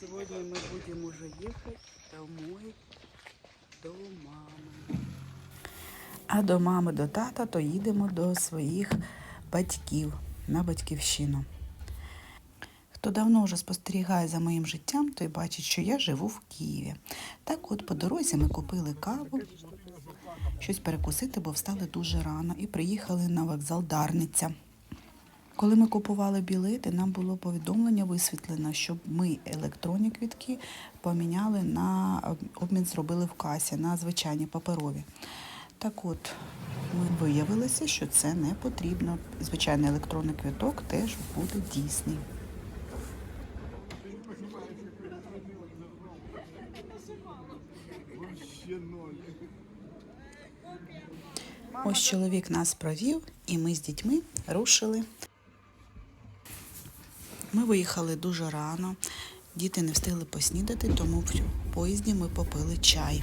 Сегодня мы будем уже ехать домой до мамы. А до мами, до тата, то їдемо до своїх батьків на батьківщину. Хто давно вже спостерігає за моїм життям, той бачить, що я живу в Києві. Так от по дорозі ми купили каву, щось перекусити, бо встали дуже рано і приїхали на вокзал Дарниця. Коли ми купували білети, нам було повідомлення висвітлено, щоб ми електронні квітки поміняли на обмін зробили в касі на звичайні паперові. Так от, ми виявилося, що це не потрібно. Звичайний електронний квіток теж буде дійсний. Ось чоловік нас провів, і ми з дітьми рушили. Ми виїхали дуже рано. Діти не встигли поснідати, тому в поїзді ми попили чай.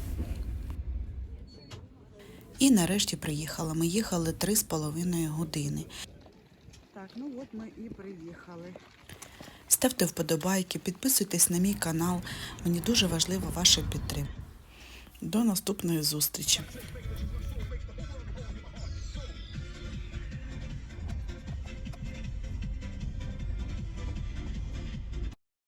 І нарешті приїхала. Ми їхали три з половиною години. Так, ну вот мы и приехали. Ставте вподобайки, підписуйтесь на мій канал. Мені дуже важлива ваша підтримка. До наступної зустрічі.